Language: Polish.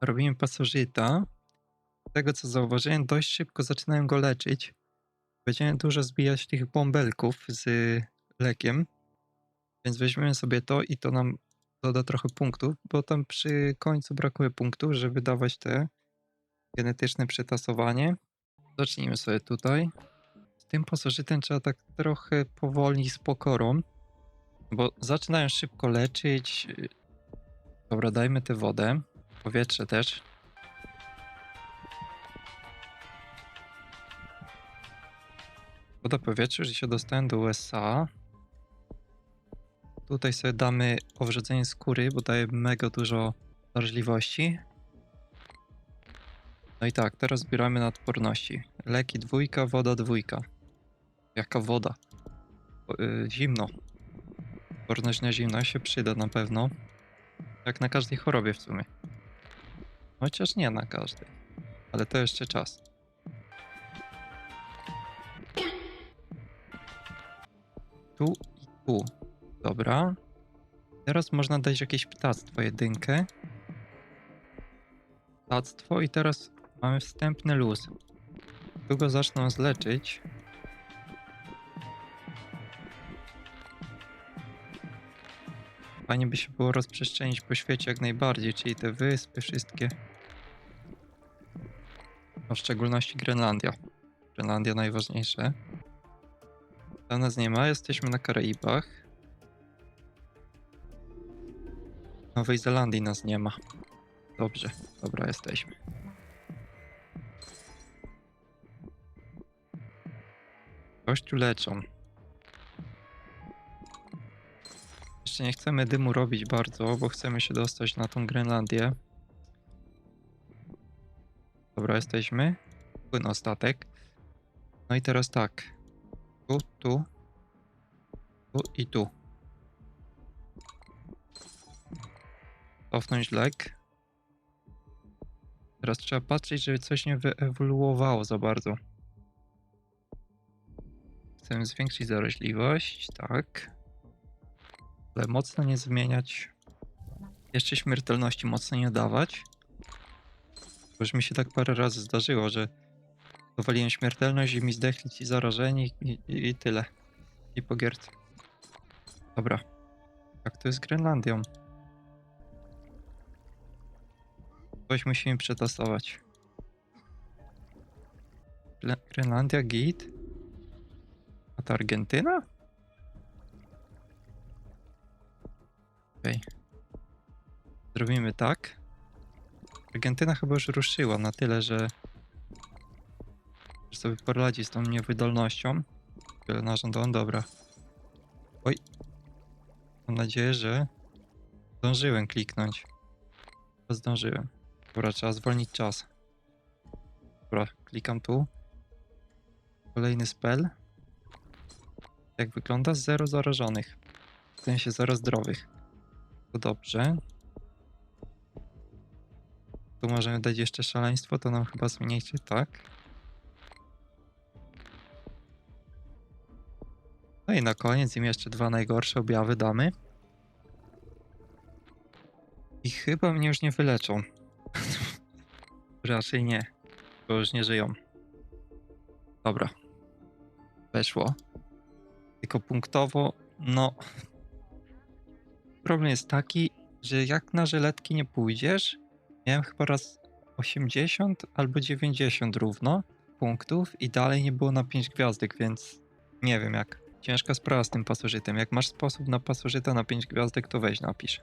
robimy pasożyta. Z tego co zauważyłem, dość szybko zaczynają go leczyć. Będziemy dużo zbijać tych bąbelków z lekiem. Więc weźmiemy sobie to i to nam doda trochę punktów, bo tam przy końcu brakuje punktów, żeby dawać te genetyczne przetasowanie. Zacznijmy sobie tutaj. Z tym pasożytem trzeba tak trochę powoli, z pokorą, bo zaczynają szybko leczyć. Dobra, dajmy tę wodę. Powietrze też. Woda, powietrze, że się dostałem do USA. Tutaj sobie damy owrzodzenie skóry, bo daje mega dużo wrażliwości. No i tak, teraz zbieramy na odporności. Leki dwójka, woda dwójka. Jaka woda? Y, zimno. Odporność na zimno się przyda na pewno. Jak na każdej chorobie w sumie. Chociaż nie na każdej. Ale to jeszcze czas. Tu i tu. Dobra. Teraz można dać jakieś ptactwo, jedynkę. Ptactwo i teraz mamy wstępny luz. Długo zaczną zleczyć. Fajnie by się było rozprzestrzenić po świecie jak najbardziej, czyli te wyspy wszystkie. No, w szczególności Grenlandia. Grenlandia najważniejsze. Tam nas nie ma, jesteśmy na Karaibach. Nowej Zelandii nas nie ma. Dobrze, dobra, jesteśmy. Gościu leczą. Jeszcze nie chcemy dymu robić bardzo, bo chcemy się dostać na tą Grenlandię. Dobra, jesteśmy. Płyn statek. No i teraz tak. Tu, tu. Tu i tu. Cofnąć lek. Teraz trzeba patrzeć, żeby coś nie wyewoluowało za bardzo. Chcemy zwiększyć zaraźliwość, tak. Ale mocno nie zmieniać. Jeszcze śmiertelności mocno nie dawać. Bo już mi się tak parę razy zdarzyło, że dowaliłem śmiertelność i mi zdechli ci zarażeni i, i, i tyle. I po gierce. Dobra. Jak to jest z Grenlandią? Coś musimy przetasować. Gre- Grenlandia, git. A to Argentyna? Okej. Zrobimy tak. Argentyna chyba już ruszyła na tyle, że, że sobie poradzi z tą niewydolnością. Tyle narządową, dobra. Oj. Mam nadzieję, że zdążyłem kliknąć. Zdążyłem. Dobra, trzeba zwolnić czas. Dobra, klikam tu. Kolejny spell. Jak wygląda? Zero zarażonych. W sensie zero zdrowych. To dobrze. Tu możemy dać jeszcze szaleństwo, to nam chyba zmniejszy, tak? No i na koniec im jeszcze dwa najgorsze objawy damy. I chyba mnie już nie wyleczą. Raczej nie, bo już nie żyją. Dobra. Weszło. Tylko punktowo, no. Problem jest taki, że jak na żyletki nie pójdziesz, miałem chyba raz 80 albo 90 równo punktów i dalej nie było na 5 gwiazdek, więc nie wiem jak. Ciężka sprawa z tym pasożytem. Jak masz sposób na pasożyta na 5 gwiazdek, to weź napisz.